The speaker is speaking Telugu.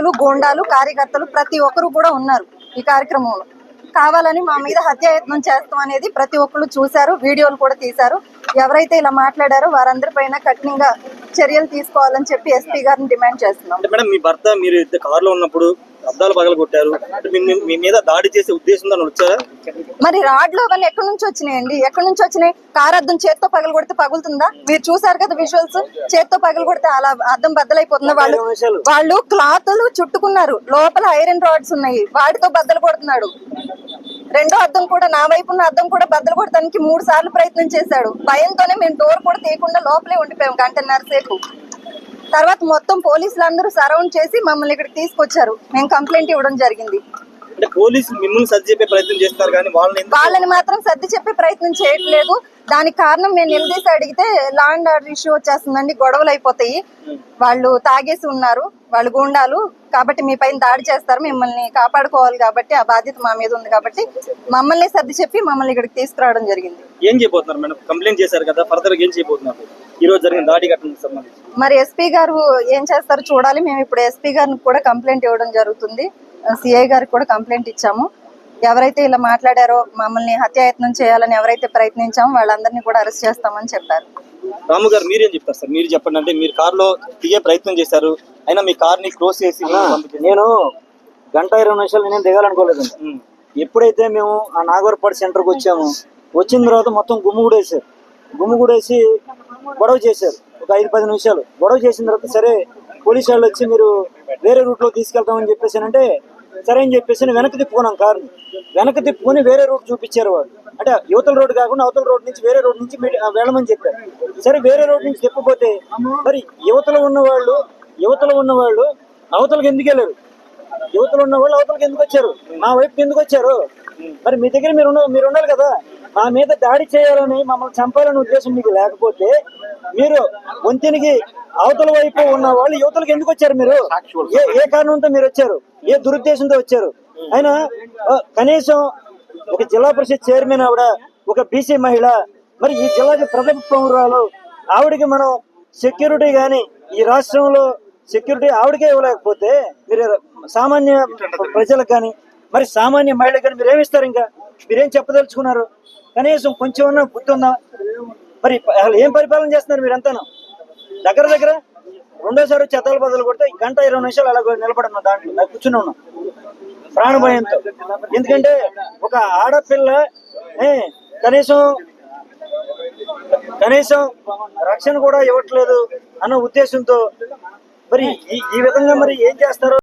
నాయకులు గోండాలు కార్యకర్తలు ప్రతి ఒక్కరు కూడా ఉన్నారు ఈ కార్యక్రమంలో. కావాలని మా మీద హత్యాయత్నం చేస్తాం అనేది ప్రతి ఒక్కరు చూశారు వీడియోలు కూడా తీశారు. ఎవరైతే ఇలా మాట్లాడారో వారందరిపైన కఠినంగా చర్యలు తీసుకోవాలని చెప్పి ఎస్పీ గారిని డిమాండ్ చేస్తున్నాం. అంటే మేడం మీ భర్త మీరు ఇద్దరు కారులో ఉన్నప్పుడు అద్దాలు పగల కొట్టారు. అంటే మీ- మీద దాడి చేసే ఉద్దేశంతో వచ్చారా? మరి రాడ్లు అవన్నీ ఎక్కడి నుంచి వచ్చినాయండి? ఎక్కడి నుంచి వచ్చినాయి? కార్ అద్దం చేత్తో పగలు కొడితే పగులుతుందా? మీరు చూసారు కదా విజువల్స్ చేత్తో పగలు కొడితే అలా అద్దం బద్దలైపోతుంది? వాళ్ళు వాళ్ళు క్లాతులు చుట్టుకున్నారు. లోపల ఐరన్ రాడ్స్ ఉన్నాయి. వాటితో బద్దలు కొడుతున్నాడు. రెండో అద్దం కూడా నా వైపు ఉన్న అద్దం కూడా బద్దలు కొడటానికి మూడు సార్లు ప్రయత్నం చేశాడు. భయంతోనే మేము డోర్ కూడా తీయకుండా లోపలే ఉండిపోయాం గంటన్నర సేపు తర్వాత మొత్తం పోలీసులు అందరూ సరౌండ్ చేసి మమ్మల్ని ఇక్కడికి తీసుకొచ్చారు. మేము కంప్లైంట్ ఇవ్వడం జరిగింది. అంటే పోలీసులు మిమ్మల్ని సర్ది చెప్పే ప్రయత్నం చేస్తున్నారు కానీ వాళ్ళని మాత్రం సర్ది చెప్పే ప్రయత్నం చేయట్లేదు. దానికి కారణం మేము నిలదీసి అడిగితే లా అండ్ ఆర్డర్ ఇష్యూ వచ్చేస్తుందండి గొడవలు అయిపోతాయి. వాళ్ళు తాగేసి ఉన్నారు. వాళ్ళు గుండాలు కాబట్టి మీ పైన దాడి చేస్తారు. మిమ్మల్ని కాపాడుకోవాలి కాబట్టి ఆ బాధ్యత మా మీద ఉంది కాబట్టి మమ్మల్ని సర్ది చెప్పి మమ్మల్ని ఇక్కడికి తీసుకురావడం జరిగింది. ఏం చేయబోతున్నారు మేడం? కంప్లైంట్ చేశారు కదా ఫర్దర్ ఏం చేయబోతున్నారు? ఈ రోజు జరిగిన దాడి ఘటనకు సంబంధించి. మరి ఎస్పీ గారు ఏం చేస్తారో చూడాలి. మేము ఇప్పుడు ఎస్పీ గారికి కూడా కంప్లైంట్ ఇవ్వడం జరుగుతుంది. సిఐ గారికి కూడా కంప్లైంట్ ఇచ్చాము. ఎవరైతే ఇలా మాట్లాడారో మమ్మల్ని హత్యాయత్నం చేయాలని ఎవరైతే ప్రయత్నించామో వాళ్ళందరినీ కూడా అరెస్ట్ చేస్తామని చెప్పారు. రాము గారు మీరేం చెప్తారు సార్? మీరు చెప్పండి. అంటే మీరు కారులో దిగే ప్రయత్నం చేశారు. అయినా మీ కార్ని క్లోజ్ చేసి. నేను గంట ఇరవై నిమిషాలు నేను దిగాలనుకోలేదండి. ఎప్పుడైతే మేము ఆ నాగవరపాడు సెంటర్కి వచ్చామో వచ్చిన తర్వాత మొత్తం గుమ్ముగూడేసారు గుమ్ముగూడేసి గొడవ చేశారు. ఒక ఐదు పది నిమిషాలు. గొడవ చేసిన తర్వాత సరే పోలీసు వాళ్ళు వచ్చి మీరు వేరే రూట్లో తీసుకెళ్తామని చెప్పేసానంటే సరే అని చెప్పేసి వెనక్కి తిప్పుకున్నాం కారు వెనక్కి తిప్పుకొని వేరే రోడ్ చూపించారు వాళ్ళు. అంటే యువతల రోడ్ కాకుండా అవతల రోడ్ నుంచి వేరే రోడ్ నుంచి వెళ్ళమని చెప్పారు. సరే వేరే రోడ్ నుంచి తిప్పపోతే మరి యువతలో ఉన్న వాళ్ళు యువతలో ఉన్న వాళ్ళు అవతలకి ఎందుకు వెళ్ళారు? యువతలు ఉన్న వాళ్ళు అవతలకి ఎందుకు వచ్చారు? మా వైపుకి ఎందుకు వచ్చారు? మరి మీ దగ్గర మీరు మీరు ఉండాలి కదా. మా మీద దాడి చేయాలని మమ్మల్ని చంపాలనే ఉద్దేశం మీకు లేకపోతే మీరు వంతెనికి అవతల వైపు ఉన్న వాళ్ళు యువతలకు ఎందుకు వచ్చారు మీరు? ఏ ఏ కారణంతో మీరు వచ్చారు? ఏ దురుద్దేశంతో వచ్చారు? అయినా కనీసం ఒక జిల్లా పరిషత్ చైర్మన్ ఆవిడ ఒక బీసీ మహిళ మరి ఈ జిల్లాకి ప్రథమ పౌరాలు ఆవిడకి మనం సెక్యూరిటీ కానీ ఈ రాష్ట్రంలో సెక్యూరిటీ ఆవిడకే ఇవ్వలేకపోతే మీరు సామాన్య ప్రజలకు కానీ మరి సామాన్య మహిళలకు కానీ మీరు ఏమిస్తారు ఇంకా? మీరేం చెప్పదలుచుకున్నారు? కనీసం కొంచెం ఉన్న బుద్ధి ఉందా మరి అసలు ఏం పరిపాలన చేస్తున్నారు మీరంతాను? దగ్గర దగ్గర రెండోసారి వచ్చి బదులు కొడితే గంట ఇరవై నిమిషాలు అలా నిలబడి దాంట్లో నాకు కూర్చుని ఉన్నాం ప్రాణభయంతో. ఎందుకంటే ఒక ఆడపిల్ల కనీసం కనీసం రక్షణ కూడా ఇవ్వట్లేదు అన్న ఉద్దేశంతో మరి ఈ ఈ విధంగా మరి ఏం చేస్తారో